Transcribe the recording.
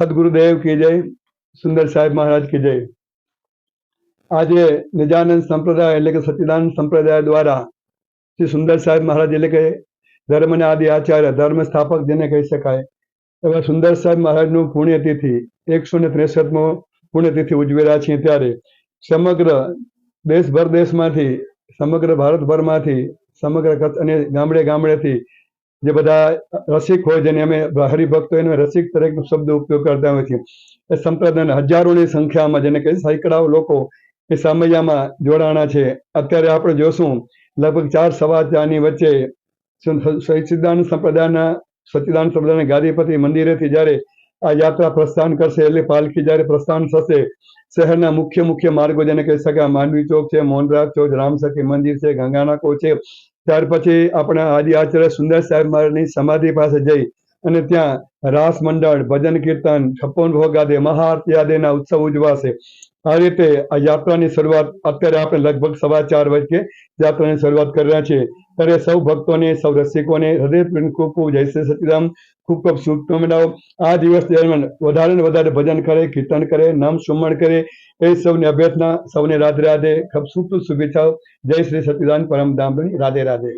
સદગુરુદેવ કે જય, સુંદર સાહેબ મહારાજ કે જય. આજે નિજાનંદ સંપ્રદાય એટલે કે સચિદાનંદ સંપ્રદાય દ્વારા શ્રી સુંદર સાહેબ મહારાજ એટલે કે ધર્મને આદિ આચાર્ય, ધર્મ સ્થાપક જેને કહી શકાય, એવા સુંદર સાહેબ મહારાજનું પુણ્યતિથિ એકસો ને ત્રેસઠમો પુણ્યતિથિ ઉજવી રહ્યા છીએ ત્યારે સમગ્ર દેશભર દેશમાંથી, સમગ્ર ભારતભરમાંથી, સમગ્ર કચ્છ અને ગામડે ગામડેથી જે બધા રસિક હોય જેને અમે હરિભક્તો એને રસિક તરીકે શબ્દ ઉપયોગ કરતા હોય છે એ સંપ્રદાયના હજારોની સંખ્યામાં જેને કહે સેંકડાઓ લોકો એ સામૈયામાં જોડાણા છે. અત્યારે આપણે જોશું, લગભગ ચાર સવા ચારની વચ્ચે સચિદાન સંપ્રદાયના સચિદાન સંપ્રદાયના ગાદીપતિ મંદિરેથી જ્યારે આ યાત્રા પ્રસ્થાન કરશે. એટલે પાલખી જ્યારે પ્રસ્થાન થશે, શહેરના મુખ્ય મુખ્ય માર્ગો જેને કહી શકાય માંડવી ચોક છે, મોનરાજ ચોક રામસખી મંદિર છે ગંગાનાકો છે. ત્યાર પછી આપણા આદિ આચાર્ય સુંદર સાહેબ મહારાજની સમાધિ પાસે જઈ અને ત્યાં રાસ મંડળ, ભજન કીર્તન, છપ્પન ભોગ આદિ, મહાઆરતી આદિના ઉત્સવ ઉજવાશે. આ રીતે આ યાત્રાની શરૂઆત અત્યારે આપણે લગભગ સવા ચાર વાગે યાત્રાની શરૂઆત કરી રહ્યા છીએ. ત્યારે સૌ ભક્તોને, સૌ રસિકોને હૃદય ખૂબ ખૂબ જય શ્રી સચિદામ ખૂબ ખૂબ શુભકામનાઓ આ દિવસ દરમિયાન વધારે ને વધારે ભજન કરે, કીર્તન કરે, નામ સુમણ કરે. એ સૌને અભ્યર્થના, સૌને રાધે રાધે ખૂબ શુભ શુભેચ્છાઓ. જય શ્રી સચિદાન પરમ રાધે રાધે.